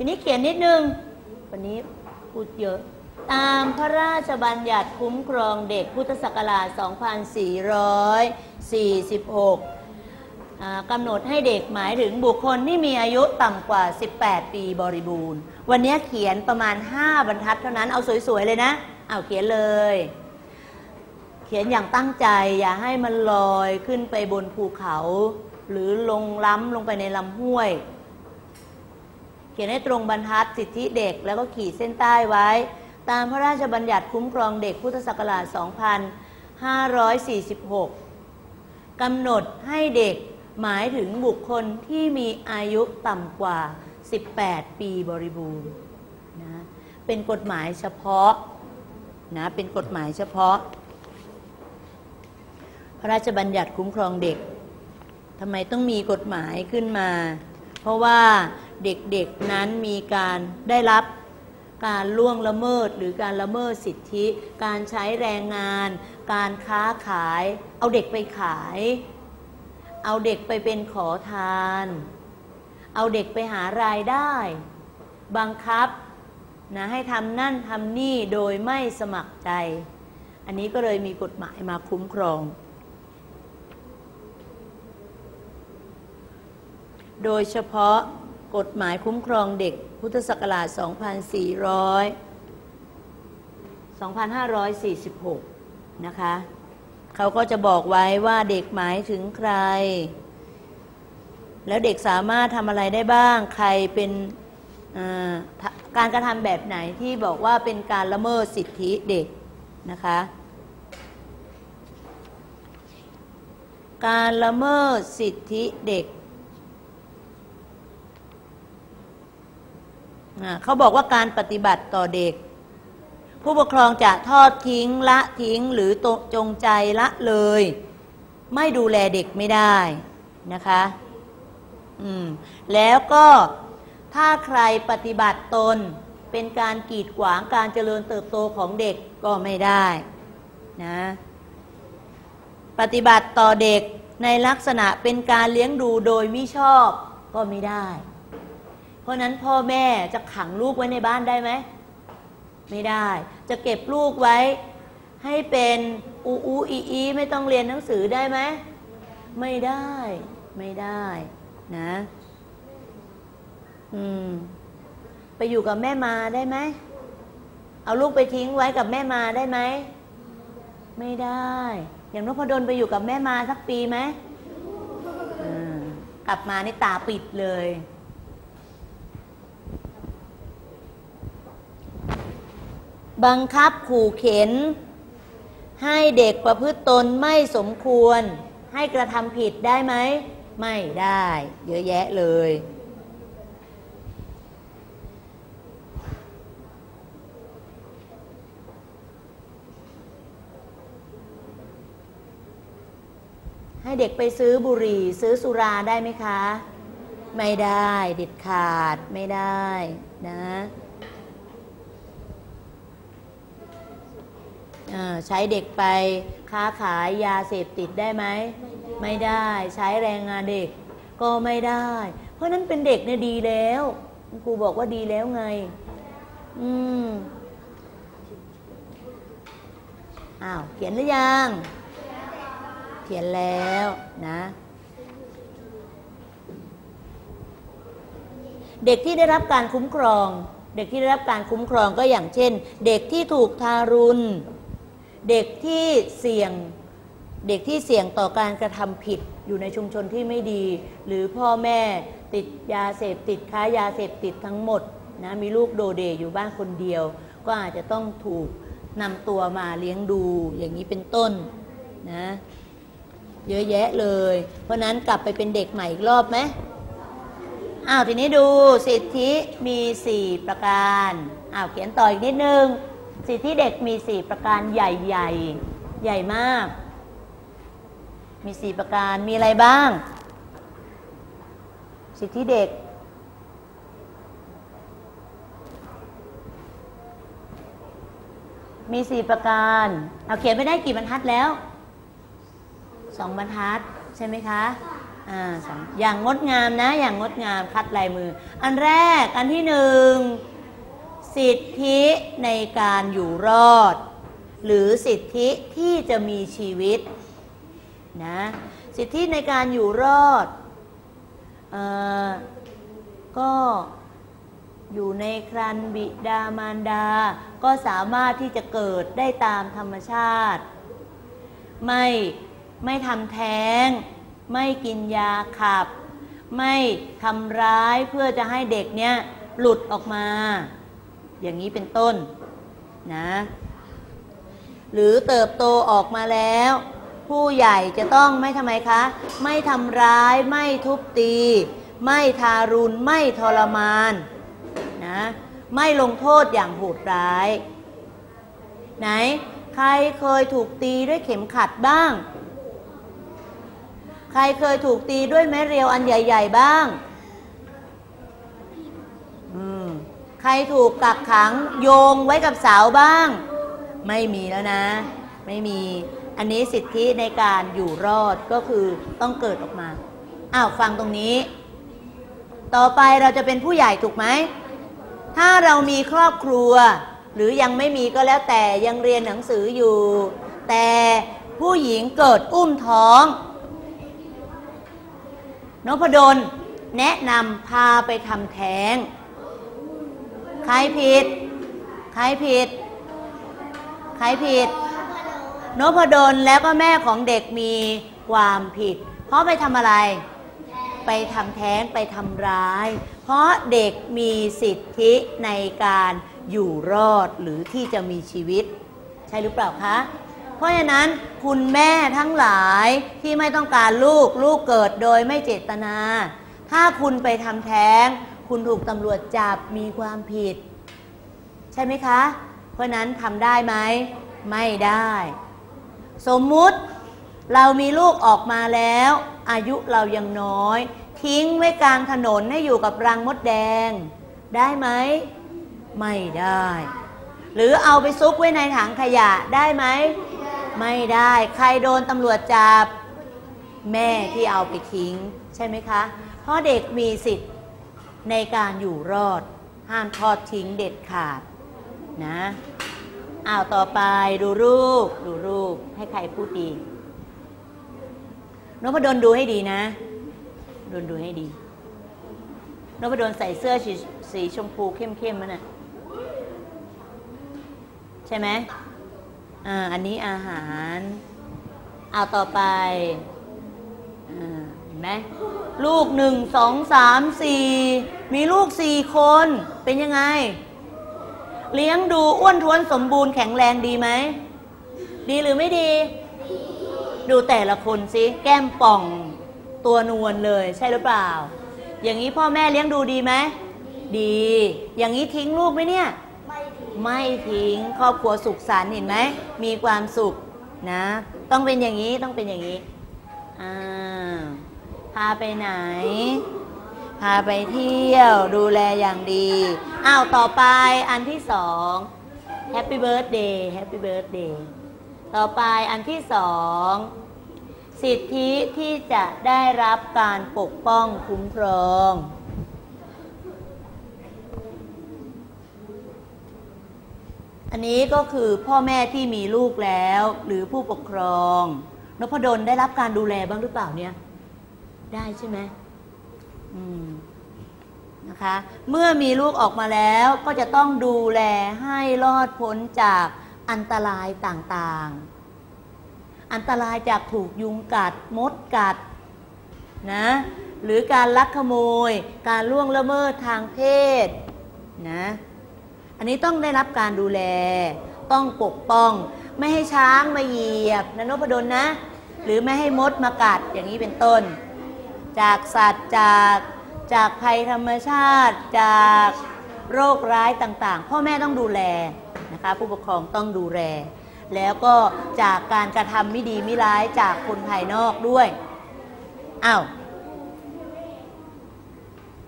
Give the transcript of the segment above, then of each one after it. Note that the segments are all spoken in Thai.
ทีนี้เขียนนิดนึง วันนี้พูดเยอะ ตามพระราชบัญญัติคุ้มครองเด็กพุทธศักราช 2446 กำหนดให้เด็กหมายถึงบุคคลที่มีอายุต่ำกว่า 18 ปีบริบูรณ์ วันนี้เขียนประมาณ 5 บรรทัดเท่านั้น เอาสวย ๆ เลยนะ เอาเขียนเลย เขียนอย่างตั้งใจอย่าให้มันลอยขึ้นไปบนภูเขา หรือลงล้ำลงไปในลำห้วย ขียนให้ตรงบรรทัดสิทธิเด็ก แล้วก็ขีดเส้นใต้ไว้ ตามพระราชบัญญัติคุ้มครองเด็กพุทธศักราช 2546 กำหนดให้เด็กหมายถึงบุคคลที่มีอายุต่ำกว่า 18 ปีบริบูรณ์นะเป็นกฎหมายเฉพาะนะเป็นกฎหมายเฉพาะ พระราชบัญญัติคุ้มครองเด็กทำไมต้องมีกฎหมายขึ้นมา เพราะว่า เด็กๆนั้นมีการได้รับการล่วงละเมิดหรือการละเมิดสิทธิ การใช้แรงงาน การค้าขาย เอาเด็กไปขาย เอาเด็กไปเป็นขอทาน เอาเด็กไปหารายได้ บังคับนะให้ทำนั่นทำนี่โดยไม่สมัครใจ อันนี้ก็เลยมีกฎหมายมาคุ้มครอง โดยเฉพาะ กฎหมายคุ้มครองเด็กพุทธศักราช 2400 2546 นะคะ เขาก็จะบอกไว้ว่าเด็กหมายถึงใคร แล้วเด็กสามารถทำอะไรได้บ้าง ใครเป็นการกระทำแบบไหนที่บอกว่าเป็นการละเมิดสิทธิเด็กนะคะ การละเมิดสิทธิเด็ก อ่า เขาบอกว่าการปฏิบัติต่อเด็ก ผู้ปกครองจะทอดทิ้งละทิ้งหรือจงใจละเลย ไม่ดูแลเด็กไม่ได้นะคะ อืม แล้วก็ถ้าใครปฏิบัติตนเป็นการกีดขวางการเจริญเติบโตของเด็กก็ไม่ได้นะปฏิบัติต่อเด็กในลักษณะเป็นการเลี้ยงดูโดยมิชอบก็ไม่ได้ ราะนั้นพ่อแม่จะขังลูกไว้ในบ้านได้ไหม ไม่ได้ จะเก็บลูกไว้ ให้เป็นอูอูอีอีไม่ต้องเรียนหนังสือได้ไหม ไม่ได้ ไม่ได้นะ อืม ไปอยู่กับแม่มาได้ไหม เอาลูกไปทิ้งไว้กับแม่มาได้ไหม ไม่ได้ อย่างนพดลไปอยู่กับแม่มาสักปีไหมอืมกลับมานี่ตาปิดเลย บังคับขู่เข็น ให้เด็กประพฤติตนไม่สมควร ให้กระทำผิดได้ไหม ไม่ได้ เยอะแยะเลย ให้เด็กไปซื้อบุหรี่ ซื้อสุราได้ไหมคะ ไม่ได้เด็ดขาดไม่ได้นะ อ่า ใช้เด็กไปค้าขายยาเสพติดได้ไหมไม่ได้ใช้แรงงานเด็กก็ไม่ได้ เพราะนั้นเป็นเด็กเนี่ยดีแล้วครูบอกว่าดีแล้วไง อืมอ้าวเขียนหรือยัง เขียนแล้วนะ เด็กที่ได้รับการคุ้มครอง เด็กที่ได้รับการคุ้มครองก็อย่างเช่น เด็กที่ถูกทารุณ เด็กที่เสี่ยงเด็กที่เสี่ยงต่อการกระทำผิดอยู่ในชุมชนที่ไม่ดี หรือพ่อแม่ติดยาเสพติดค้ายาเสพติดทั้งหมดนะมีลูกโดเดอยู่บ้านคนเดียว ก็อาจจะต้องถูกนำตัวมาเลี้ยงดูอย่างนี้เป็นต้นนะเยอะแยะเลย เพราะนั้นกลับไปเป็นเด็กใหม่อีกรอบไหมอ้าวทีนี้ดูสิทธิมี 4 ประการอ้าวเขียนต่ออีกนิดนึง สิทธิเด็กมี 4 ประการใหญ่ใหญ่ใหญ่มาก มี 4 ประการมีอะไรบ้าง สิทธิเด็ก มี 4 ประการ เอาเขียนไปได้กี่บรรทัดแล้วสองบรรทัดใช่ไหมคะอ่าอย่างงดงามนะ อย่างงดงามคัดลายมือ อันแรกอันที่หนึ่ง สิทธิในการอยู่รอด หรือสิทธิที่จะมีชีวิตนะสิทธิในการอยู่รอดออก็อยู่ในครันบิดามารดา ก็สามารถที่จะเกิดได้ตามธรรมชาติ ไม่ไม่ทำแท้ง ไม่กินยาขับ ไม่ทำร้ายเพื่อจะให้เด็กเนี้ยหลุดออกมา อย่างนี้เป็นต้นนะหรือเติบโตออกมาแล้ว ผู้ใหญ่จะต้องไม่ทำไมคะ ไม่ทำร้ายไม่ทุบตี ไม่ทารุณไม่ทรมานนะไม่ลงโทษอย่างโหดร้าย ไหน ใครเคยถูกตีด้วยเข็มขัดบ้าง ใครเคยถูกตีด้วยไม้เรียวอันใหญ่ ๆ บ้างอืม ใครถูกกักขังโยงไว้กับเสาบ้าง ไม่มีแล้วนะ ไม่มี อันนี้สิทธิในการอยู่รอดก็คือต้องเกิดออกมา อ้าวฟังตรงนี้ ต่อไปเราจะเป็นผู้ใหญ่ถูกไหม ถ้าเรามีครอบครัว หรือยังไม่มีก็แล้วแต่ยังเรียนหนังสืออยู่ แต่ผู้หญิงเกิดอุ้มท้องนพดลแนะนำพาไปทำแท้ง ใครผิด ใครผิด ใครผิดนพดลแล้วก็แม่ของเด็กมีความผิด เพราะไปทำอะไร ไปทำแท้งไปทำร้าย เพราะเด็กมีสิทธิในการอยู่รอดหรือที่จะมีชีวิต ใช่หรือเปล่าคะ เพราะฉะนั้นคุณแม่ทั้งหลายที่ไม่ต้องการลูกลูกเกิดโดยไม่เจตนา ถ้าคุณไปทำแท้ง คุณถูกตำรวจจับมีความผิด ใช่ไหมคะ เพราะนั้นทำได้ไหม ไม่ได้ สมมุติเรามีลูกออกมาแล้ว อายุเรายังน้อย ทิ้งไว้กลางถนนให้อยู่กับรังมดแดง ได้ไหม ไม่ได้ หรือเอาไปซุกไว้ในถังขยะได้ไหม ไม่ได้ ใครโดนตำรวจจับ แม่ที่เอาไปทิ้ง ใช่ไหมคะ เพราะเด็กมีสิทธิ์ ในการอยู่รอด ห้ามทอดทิ้งเด็ดขาดนะอ้าวต่อไปดูรูป ดูรูปให้ใครพูดดีนพดลดูให้ดีนะดนดูให้ดีนพดลใส่เสื้อสีสีชมพูเข้มๆมันน่ะใช่ไหมอ่าอันนี้อาหาร เอาต่อไปอ่าเห็นไหม ลูกหนึ่งสองสามสี่มีลูกสี่คนเป็นยังไง เลี้ยงดูอ้วนท้วนสมบูรณ์แข็งแรงดีไหม ดีหรือไม่ดี ดูแต่ละคนสิแก้มป่องตัวนวลเลยใช่หรือเปล่า อย่างนี้พ่อแม่เลี้ยงดูดีไหม ดี อย่างนี้ทิ้งลูกไหมเนี่ย ไม่ทิ้งครอบครัวสุขสันต์เห็นไหมมีความสุขนะ ต้องเป็นอย่างนี้ต้องเป็นอย่างนี้อ่าาไปไหน พาไปเที่ยว ดูแลอย่างดี อ้าวต่อไปอันที่สอง Happy Birthday Happy Birthday ต่อไปอันที่สองสิทธิที่จะได้รับการปกป้องคุ้มครองอันนี้ก็คือพ่อแม่ที่มีลูกแล้วหรือผู้ปกครองนพดลได้รับการดูแลบ้างหรือเปล่าเนี่ย ได้ใช่ไหมอืมนะคะ เมื่อมีลูกออกมาแล้วก็จะต้องดูแลให้รอดพ้นจากอันตรายต่างๆ อันตรายจากถูกยุงกัดมดกัดนะหรือการลักขโมย การล่วงละเมิดทางเพศนะอันนี้ต้องได้รับการดูแล ต้องปกป้อง ไม่ให้ช้างมาเหยียบนะนพดลนะ หรือไม่ให้มดมากัดอย่างนี้เป็นต้น จากสัตว์จากจากภัยธรรมชาติ จากโรคร้ายต่างๆ พ่อแม่ต้องดูแลนะคะผู้ปกครองต้องดูแล แล้วก็จากการกระทำไม่ดีไม่ร้ายจากคนภายนอกด้วยอ้าว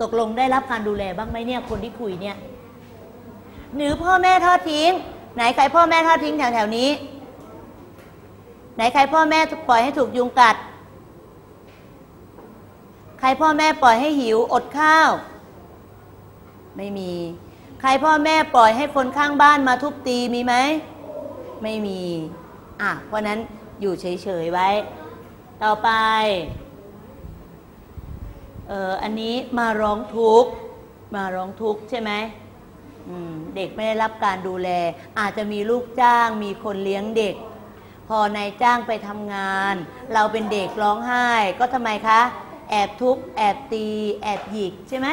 ตกลงได้รับการดูแลบ้างไหมเนี่ยคนที่คุยเนี่ยหรือพ่อแม่ทอดทิ้ง ไหนใครพ่อแม่ทอดทิ้งแถวๆนี้ ไหนใครพ่อแม่ปล่อยให้ถูกยุงกัด ใครพ่อแม่ปล่อยให้หิวอดข้าว ไม่มี ใครพ่อแม่ปล่อยให้คนข้างบ้านมาทุบตีมีไหม ไม่มี อะ เพราะนั้นอยู่เฉยๆไว้ ต่อไป เอออันนี้มาร้องทุกข์ มาร้องทุกข์ใช่ไหมอืมเด็กไม่ได้รับการดูแล อาจจะมีลูกจ้างมีคนเลี้ยงเด็ก พอนายจ้างไปทำงาน เราเป็นเด็กร้องไห้ ก็ทำไมคะ แอบทุบแอบตี แอบหยิกใช่ไหม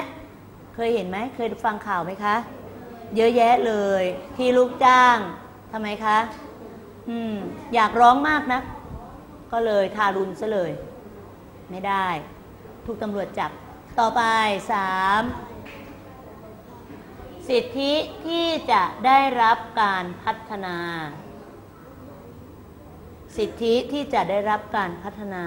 เคยเห็นไหมเคยฟังข่าวไหมคะ เยอะแยะเลย ที่ลูกจ้างทำไมคะอืมอยากร้องมากนะก็เลยทารุณซะเลย ไม่ได้ ถูกตำรวจจับต่อไปสามสิทธิที่จะได้รับการพัฒนา สิทธิที่จะได้รับการพัฒนา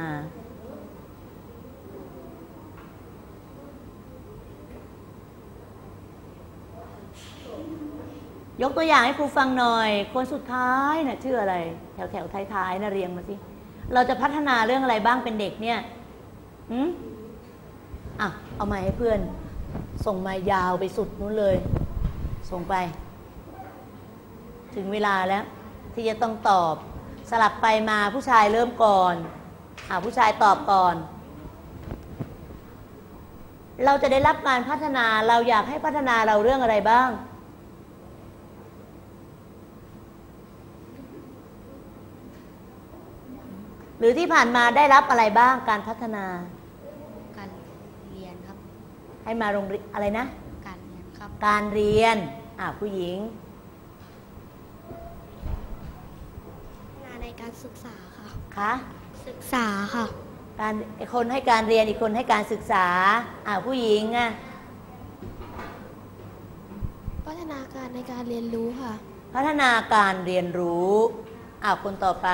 ยกตัวอย่างให้ครูฟังหน่อย คนสุดท้ายนะ่ะชื่ออะไร แถวแถวท้ายๆนะเรียงมาสิ เราจะพัฒนาเรื่องอะไรบ้างเป็นเด็กเนี่ยหืมอะ เอามาให้เพื่อน ส่งมายาวไปสุดนู้นเลย ส่งไป ถึงเวลาแล้ว ที่จะต้องตอบ สลับไปมาผู้ชายเริ่มก่อนอะผู้ชายตอบก่อนเราจะได้รับการพัฒนาเราอยากให้พัฒนาเราเรื่องอะไรบ้าง หรือที่ผ่านมาได้รับอะไรบ้างการพัฒนา การเรียนครับ ให้มาโรงเรียนอะไรนะ การเรียนครับ การเรียนอ่าผู้หญิงงานในการศึกษาค่ะคะศึกษาค่ะ การอีกคนให้การเรียนอีกคนให้การศึกษาอ่าผู้หญิงอะพัฒนาการในการเรียนรู้ค่ะ พัฒนาการเรียนรู้อ่าคนต่อไป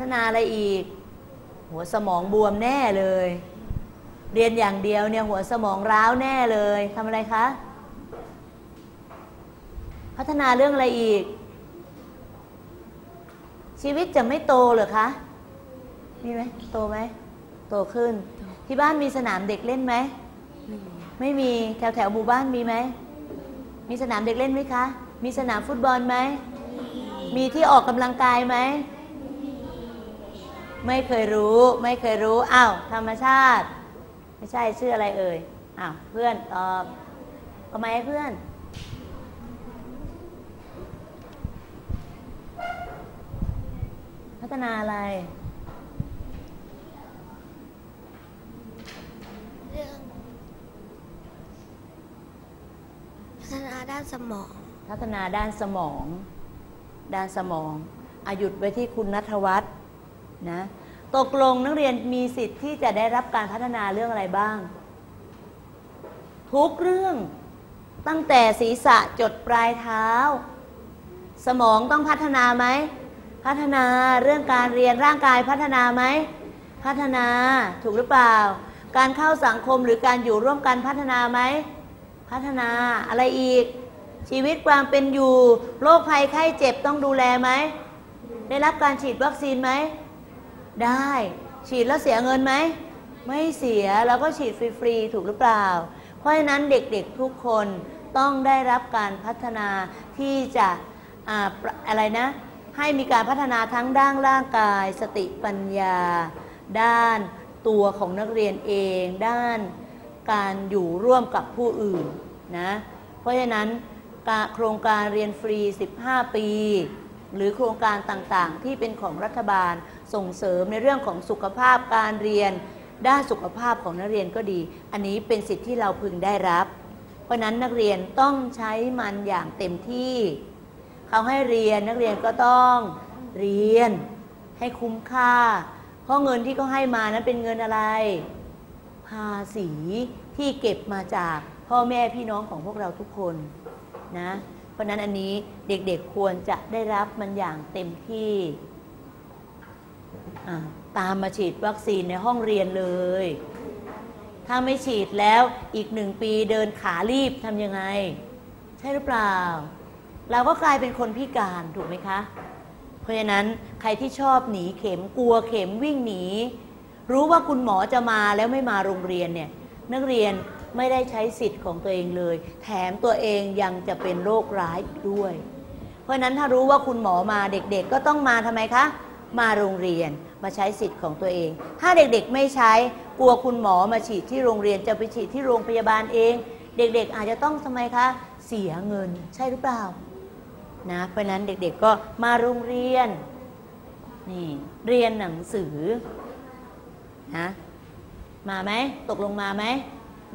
ฒนาอะไรอีก หัวสมองบวมแน่เลย เรียนอย่างเดียวเนี่ยหัวสมองร้าวแน่เลยทำอะไรคะ พัฒนาเรื่องอะไรอีก ชีวิตจะไม่โตเหรอคะมีไหมโตไหมโตขึ้น ที่บ้านมีสนามเด็กเล่นไหมไม่มีแถวแถวหมู่บ้านมีไหมมีสนามเด็กเล่นไหมคะ มีสนามฟุตบอลไหมมีที่ออกกำลังกายไหม ไม่เคยรู้ ไม่เคยรู้อ้าวธรรมชาติ ไม่ใช่ชื่ออะไรเอ่ยอ้าวเพื่อนตอบทำไมให้เพื่อน พัฒนาอะไรเรื่องพัฒนาด้านสมอง พัฒนาด้านสมอง ด้านสมองอายุดไว้ที่คุณนัทวัฒน์ นะตกลงนักเรียนมีสิทธิ์ที่จะได้รับการพัฒนาเรื่องอะไรบ้าง ทุกเรื่องตั้งแต่ศีรษะจดปลายเท้า สมองต้องพัฒนาไหม พัฒนาเรื่องการเรียนร่างกายพัฒนาไหม พัฒนาถูกหรือเปล่า การเข้าสังคมหรือการอยู่ร่วมกันพัฒนาไหม พัฒนาอะไรอีก ชีวิตความเป็นอยู่โรคภัยไข้เจ็บต้องดูแลไหม ได้รับการฉีดวัคซีนไหม ได้ ฉีดแล้วเสียเงินไหม ไม่เสียแล้วก็ฉีดฟรีๆถูกหรือเปล่า เพราะฉะนั้นเด็กๆทุกคนต้องได้รับการพัฒนาที่จะอะอะไรนะ ให้มีการพัฒนาทั้งด้านร่างกาย สติปัญญา ด้านตัวของนักเรียนเอง ด้านการอยู่ร่วมกับผู้อื่นนะเพราะฉะนั้นโครงการเรียนฟรี 15 ปี หรือโครงการต่างๆ ที่เป็นของรัฐบาล ส่งเสริมในเรื่องของสุขภาพการเรียน ด้านสุขภาพของนักเรียนก็ดี อันนี้เป็นสิทธิที่เราพึงได้รับ เพราะนั้นนักเรียนต้องใช้มันอย่างเต็มที่ เขาให้เรียนนักเรียนก็ต้องเรียนให้คุ้มค่า เพราะเงินที่เขาให้มานั้นเป็นเงินอะไร ภาษีที่เก็บมาจากพ่อแม่พี่น้องของพวกเราทุกคนนะ เพราะนั้นอันนี้เด็กๆควรจะได้รับมันอย่างเต็มที่ ตามมาฉีดวัคซีนในห้องเรียนเลย ถ้าไม่ฉีดแล้วอีกหนึ่งปีเดินขารีบทำยังไง ใช่หรือเปล่า เราก็กลายเป็นคนพิการถูกไหมคะ เพราะฉะนั้นใครที่ชอบหนีเข็มกลัวเข็มวิ่งหนี รู้ว่าคุณหมอจะมาแล้วไม่มาโรงเรียนเนี่ยนักเรียนไม่ได้ใช้สิทธิ์ของตัวเองเลย แถมตัวเองยังจะเป็นโรคร้ายอีกด้วย เพราะฉะนั้นถ้ารู้ว่าคุณหมอมาเด็กๆ ก็ต้องมาทำไมคะ มาโรงเรียน มาใช้สิทธิ์ของตัวเอง ถ้าเด็กๆไม่ใช้กลัวคุณหมอมาฉีดที่โรงเรียนจะไปฉีดที่โรงพยาบาลเอง เด็กๆอาจจะต้องทำไมคะเสียเงินใช่หรือเปล่านะเพราะนั้นเด็กๆก็มาโรงเรียนนี่เรียนหนังสือนะมาไหมตกลงมาไหม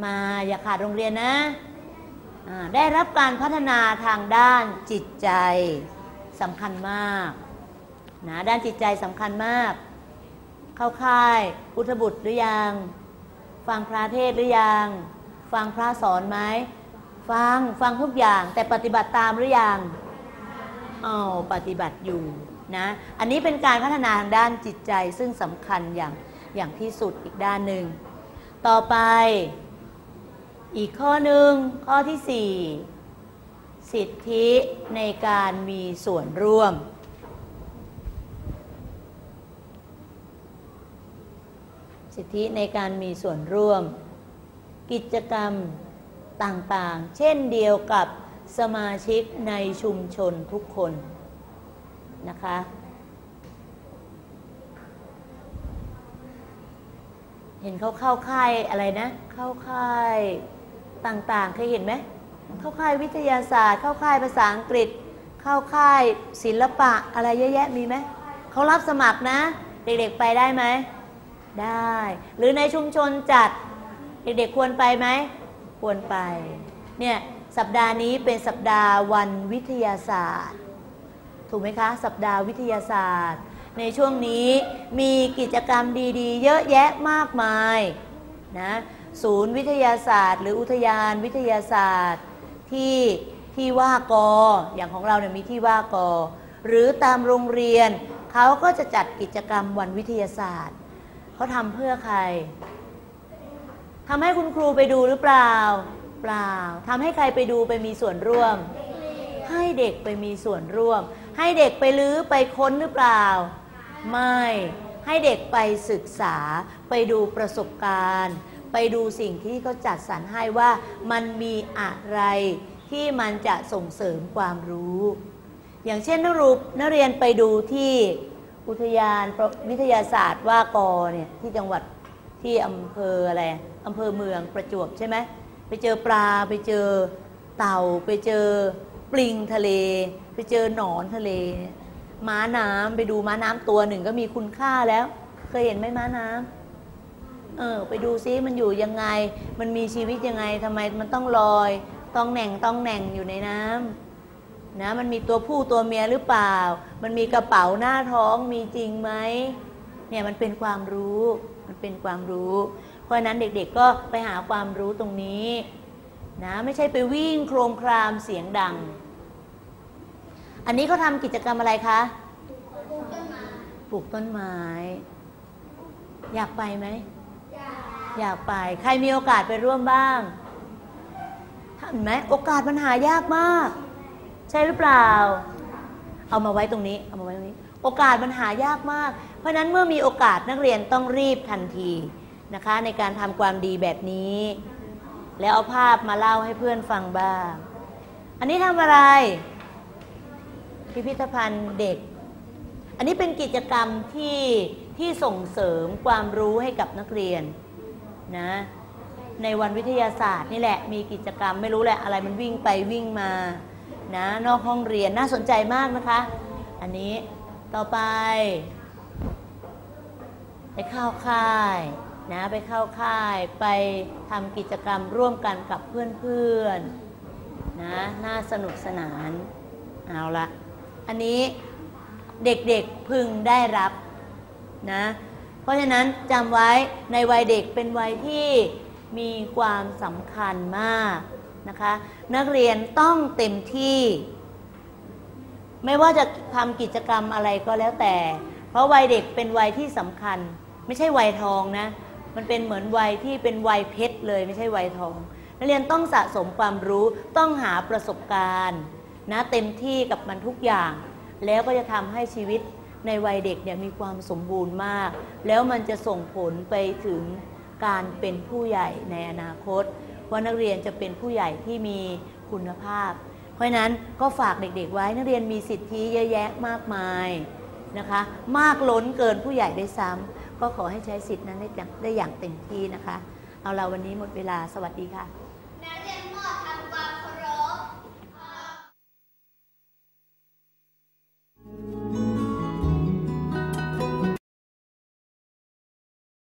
มาอย่าขาดโรงเรียนนะได้รับการพัฒนาทางด้านจิตใจสำคัญมากนะด้านจิตใจสำคัญมาก เข้าค่าย พุทธบุตรหรือยัง ฟังพระเทศหรือยัง ฟังพระสอนไหม ฟัง ฟังทุกอย่าง แต่ปฏิบัติตามหรือยังอ๋อปฏิบัติอยู่นะ อันนี้เป็นการพัฒนาทางด้านจิตใจซึ่งสำคัญอย่างอย่างที่สุดอีกด้านหนึ่ง ต่อไปอีกข้อหนึ่งข้อที่สี่สิทธิในการมีส่วนร่วม สิ ทธิในการมีส่วนร่วม กิจกรรมต่างๆ เช่นเดียวกับสมาชิกในชุมชนทุกคนนะคะ เห็นเขาเข้าค่ายอะไรนะ เข้าค่ายต่างๆ เคยเห็นไหม เข้าค่ายวิทยาศาสตร์ เข้าค่ายภาษาอังกฤษ เข้าค่ายศิลปะอะไรเยอะแยะมีไหม เขารับสมัครนะ เด็กๆไปได้ไหม ได้ หรือในชุมชนจัดเด็กๆควรไปไหม ควรไป เนี่ยสัปดาห์นี้เป็นสัปดาห์วันวิทยาศาสตร์ ถูกไหมคะ สัปดาห์วิทยาศาสตร์ ในช่วงนี้มีกิจกรรมดีๆ เยอะแยะมากมายนะศูนย์วิทยาศาสตร์ หรืออุทยานวิทยาศาสตร์ที่ที่ว่ากอ อย่างของเราเนี่ยมีที่ว่ากอ หรือตามโรงเรียนเขาก็จะจัดกิจกรรมวันวิทยาศาสตร์ เขาทำเพื่อใครทำให้คุณครูไปดูหรือเปล่า เปล่าทำให้ใครไปดูไปมีส่วนร่วม ให้เด็กไปมีส่วนร่วม ให้เด็กไปลื้อไปค้นหรือเปล่า ไม่ให้เด็กไปศึกษา ไปดูประสบการณ์ ไปดูสิ่งที่เขาจัดสรรให้ว่ามันมีอะไรที่มันจะส่งเสริมความรู้ อย่างเช่นนักรูปนักเรียนไปดูที่ อุทยานวิทยาศาสตร์ว่ากอเนี่ยที่จังหวัดที่อำเภออะไรอำเภอเมืองประจวบใช่ไหมไปเจอปลาไปเจอเต่าไปเจอปลิงทะเล ไปเจอหนอนทะเล ม้าน้ำไปดูม้าน้ำตัวหนึ่งก็มีคุณค่าแล้ว เคยเห็นไหมม้าน้ำเออไปดูซิมันอยู่ยังไง มันมีชีวิตยังไงทำไมมันต้องลอย ต้องแหน่งต้องแหน่งอยู่ในน้ำ นะมันมีตัวผู้ตัวเมียหรือเปล่า มันมีกระเป๋าหน้าท้องมีจริงไหมเนี่ยมันเป็นความรู้มันเป็นความรู้ เพราะฉะนั้นเด็กๆก็ไปหาความรู้ตรงนี้นะไม่ใช่ไปวิ่งโครมครามเสียงดัง อันนี้เขาทำกิจกรรมอะไรคะปลูกต้นไม้ อยากไปไหมอยากไป ใครมีโอกาสไปร่วมบ้างเห็นไหมโอกาสมันหายากมาก ใช่หรือเปล่า เอามาไว้ตรงนี้ เอามาไว้ตรงนี้ โอกาสมันหายากมาก เพราะนั้นเมื่อมีโอกาสนักเรียนต้องรีบทันทีนะคะ ในการทำความดีแบบนี้ แล้วเอาภาพมาเล่าให้เพื่อนฟังบ้าง อันนี้ทำอะไร พิพิธภัณฑ์เด็ก อันนี้เป็นกิจกรรมที่ที่ส่งเสริมความรู้ให้กับนักเรียนนะในวันวิทยาศาสตร์นี่แหละมีกิจกรรมไม่รู้แหละอะไรมันวิ่งไปวิ่งมา นะนอกห้องเรียนน่าสนใจมากนะคะ อันนี้ต่อไป ไปเข้าค่ายนะไปเข้าค่ายไปทำกิจกรรมร่วมกันกับเพื่อนๆนะน่าสนุกสนานเอาละอันนี้เด็กๆพึงได้รับนะเพราะฉะนั้นจำไว้ในวัยเด็กเป็นวัยที่มีความสำคัญมาก นะคะ นักเรียนต้องเต็มที่ ไม่ว่าจะทำกิจกรรมอะไรก็แล้วแต่ เพราะวัยเด็กเป็นวัยที่สำคัญ ไม่ใช่วัยทองนะ มันเป็นเหมือนวัยที่เป็นวัยเพชรเลยไม่ใช่วัยทอง นักเรียนต้องสะสมความรู้ต้องหาประสบการณ์นะเต็มที่กับมันทุกอย่าง แล้วก็จะทำให้ชีวิตในวัยเด็กเนี่ยมีความสมบูรณ์มาก แล้วมันจะส่งผลไปถึงการเป็นผู้ใหญ่ในอนาคต ว่านักเรียนจะเป็นผู้ใหญ่ที่มีคุณภาพ เพราะนั้นก็ฝากเด็กๆไว้นักเรียนมีสิทธิเยอะแยะมากมายนะคะ มากล้นเกินผู้ใหญ่ได้ซ้ำก็ขอให้ใช้สิทธินั้นได้อย่างได้อย่างเต็มที่นะคะ เอาละวันนี้หมดเวลาสวัสดีค่ะ